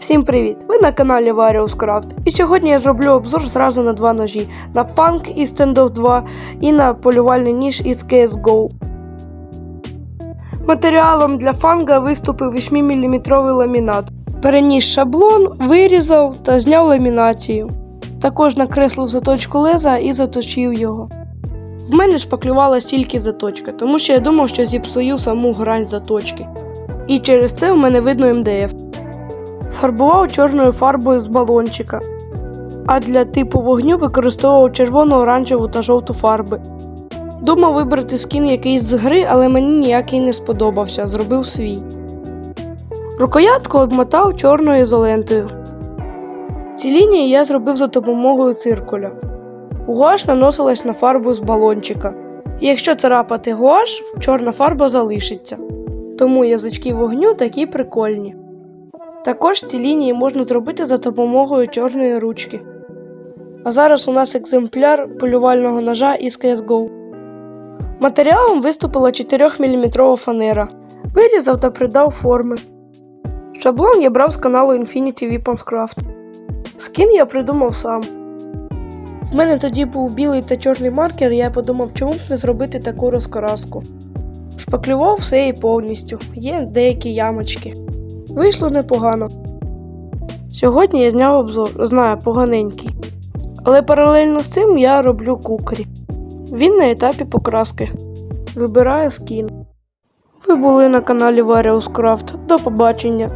Всім привіт! Ви на каналі Various Craft. І сьогодні я зроблю обзор зразу на два ножі: на Funk із Standoff 2 і на полювальний ніж із CSGO. Матеріалом для фанга виступив 8-мм ламінат. Переніс шаблон, вирізав та зняв ламінацію. Також накреслив заточку леза і заточив його. В мене шпаклювалась тільки заточка, тому що я думав, що зіпсую саму грань заточки. І через це у мене видно МДФ. Фарбував чорною фарбою з балончика, а для типу вогню використовував червону, оранжеву та жовту фарби. Думав вибрати скін якийсь з гри, але мені ніякий не сподобався, зробив свій. Рукоятку обмотав чорною ізолентою. Ці лінії я зробив за допомогою циркуля. Гуаш наносилась на фарбу з балончика. Якщо царапати гуаш, чорна фарба залишиться. Тому язички вогню такі прикольні. Також ці лінії можна зробити за допомогою чорної ручки. А зараз у нас екземпляр полювального ножа із CSGO. Матеріалом виступила 4-мм фанера. Вирізав та придав форми. Шаблон я брав з каналу Infinity Weapons Craft. Скін я придумав сам. В мене тоді був білий та чорний маркер, і я подумав, чому б не зробити таку розкраску. Шпаклював все і повністю, є деякі ямочки. Вийшло непогано. Сьогодні я зняв обзор, знаю, поганенький. Але паралельно з цим я роблю кукрі. Він на етапі покраски. Вибираю скін. Ви були на каналі Various Craft. До побачення.